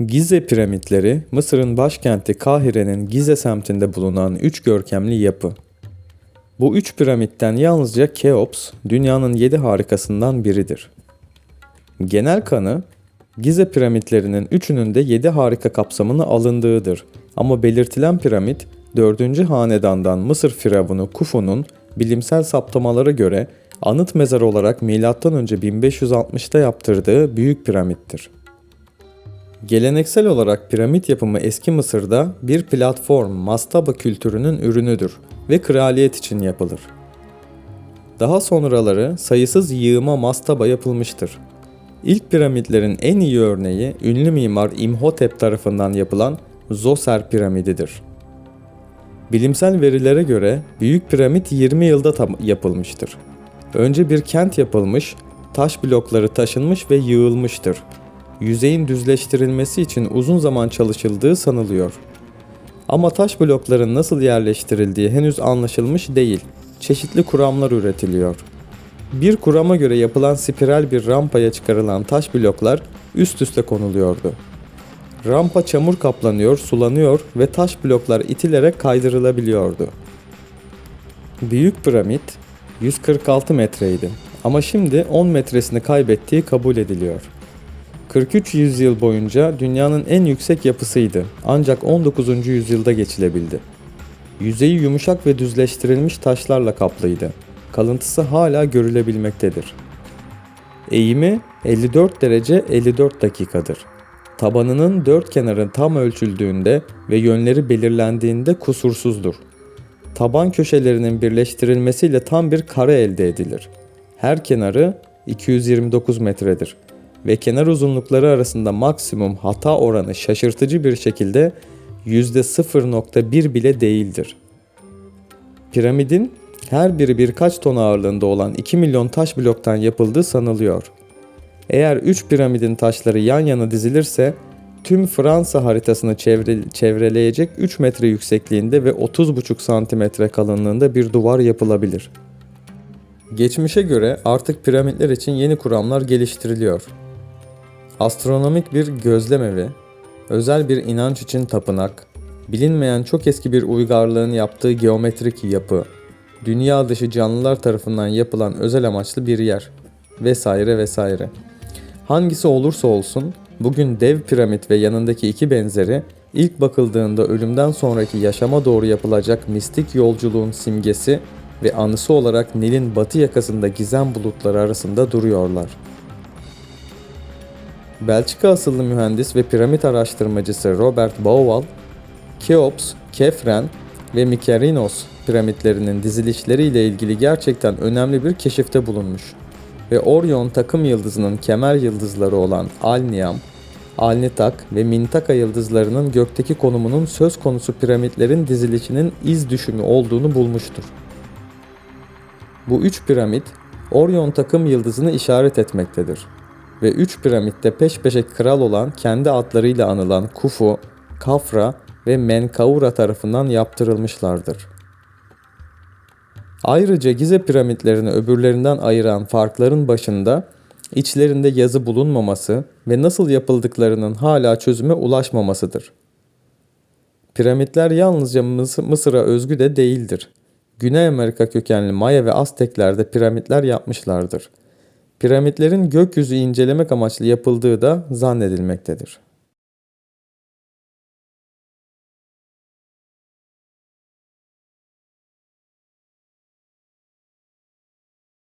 Gize piramitleri, Mısır'ın başkenti Kahire'nin Gize semtinde bulunan üç görkemli yapı. Bu üç piramitten yalnızca Keops, dünyanın yedi harikasından biridir. Genel kanı, Gize piramitlerinin üçünün de yedi harika kapsamına alındığıdır. Ama belirtilen piramit, 4. hanedandan Mısır firavunu Kufu'nun bilimsel saptamalara göre anıt mezar olarak M.Ö. 1560'ta yaptırdığı büyük piramittir. Geleneksel olarak piramit yapımı eski Mısır'da bir platform mastaba kültürünün ürünüdür ve kraliyet için yapılır. Daha sonraları sayısız yığıma mastaba yapılmıştır. İlk piramitlerin en iyi örneği ünlü mimar İmhotep tarafından yapılan Zoser piramididir. Bilimsel verilere göre Büyük Piramit 20 yılda tam yapılmıştır. Önce bir kent yapılmış, taş blokları taşınmış ve yığılmıştır. Yüzeyin düzleştirilmesi için uzun zaman çalışıldığı sanılıyor. Ama taş blokların nasıl yerleştirildiği henüz anlaşılmış değil. Çeşitli kuramlar üretiliyor. Bir kurama göre yapılan spiral bir rampaya çıkarılan taş bloklar üst üste konuluyordu. Rampa çamur kaplanıyor, sulanıyor ve taş bloklar itilerek kaydırılabiliyordu. Büyük piramit 146 metreydi ama şimdi 10 metresini kaybettiği kabul ediliyor. 43 yüzyıl boyunca dünyanın en yüksek yapısıydı ancak 19. yüzyılda geçilebildi. Yüzeyi yumuşak ve düzleştirilmiş taşlarla kaplıydı. Kalıntısı hala görülebilmektedir. Eğimi 54 derece 54 dakikadır. Tabanının dört kenarı tam ölçüldüğünde ve yönleri belirlendiğinde kusursuzdur. Taban köşelerinin birleştirilmesiyle tam bir kare elde edilir. Her kenarı 229 metredir ve kenar uzunlukları arasında maksimum hata oranı şaşırtıcı bir şekilde %0.1 bile değildir. Piramidin her biri birkaç ton ağırlığında olan 2 milyon taş bloktan yapıldığı sanılıyor. Eğer 3 piramidin taşları yan yana dizilirse tüm Fransa haritasını çevre, çevreleyecek 3 metre yüksekliğinde ve 30,5 santimetre kalınlığında bir duvar yapılabilir. Geçmişe göre artık piramitler için yeni kuramlar geliştiriliyor. Astronomik bir gözlem evi, özel bir inanç için tapınak, bilinmeyen çok eski bir uygarlığın yaptığı geometrik yapı, dünya dışı canlılar tarafından yapılan özel amaçlı bir yer vesaire vesaire. Hangisi olursa olsun bugün dev piramit ve yanındaki iki benzeri ilk bakıldığında ölümden sonraki yaşama doğru yapılacak mistik yolculuğun simgesi ve anısı olarak Nil'in batı yakasında gizem bulutları arasında duruyorlar. Belçika asıllı mühendis ve piramit araştırmacısı Robert Bauval, Keops, Kefren ve Mykerinos piramitlerinin dizilişleriyle ilgili gerçekten önemli bir keşifte bulunmuş ve Orion takım yıldızının kemer yıldızları olan Alniam, Alnitak ve Mintaka yıldızlarının gökteki konumunun söz konusu piramitlerin dizilişinin iz düşümü olduğunu bulmuştur. Bu üç piramit Orion takım yıldızını işaret etmektedir ve üç piramitte peş peşe kral olan kendi adlarıyla anılan Kufu, Kafra ve Menkaura tarafından yaptırılmışlardır. Ayrıca Gize piramitlerini öbürlerinden ayıran farkların başında içlerinde yazı bulunmaması ve nasıl yapıldıklarının hala çözüme ulaşmamasıdır. Piramitler yalnızca Mısır'a özgü de değildir. Güney Amerika kökenli Maya ve Aztekler de piramitler yapmışlardır. Piramitlerin gökyüzü incelemek amaçlı yapıldığı da zannedilmektedir.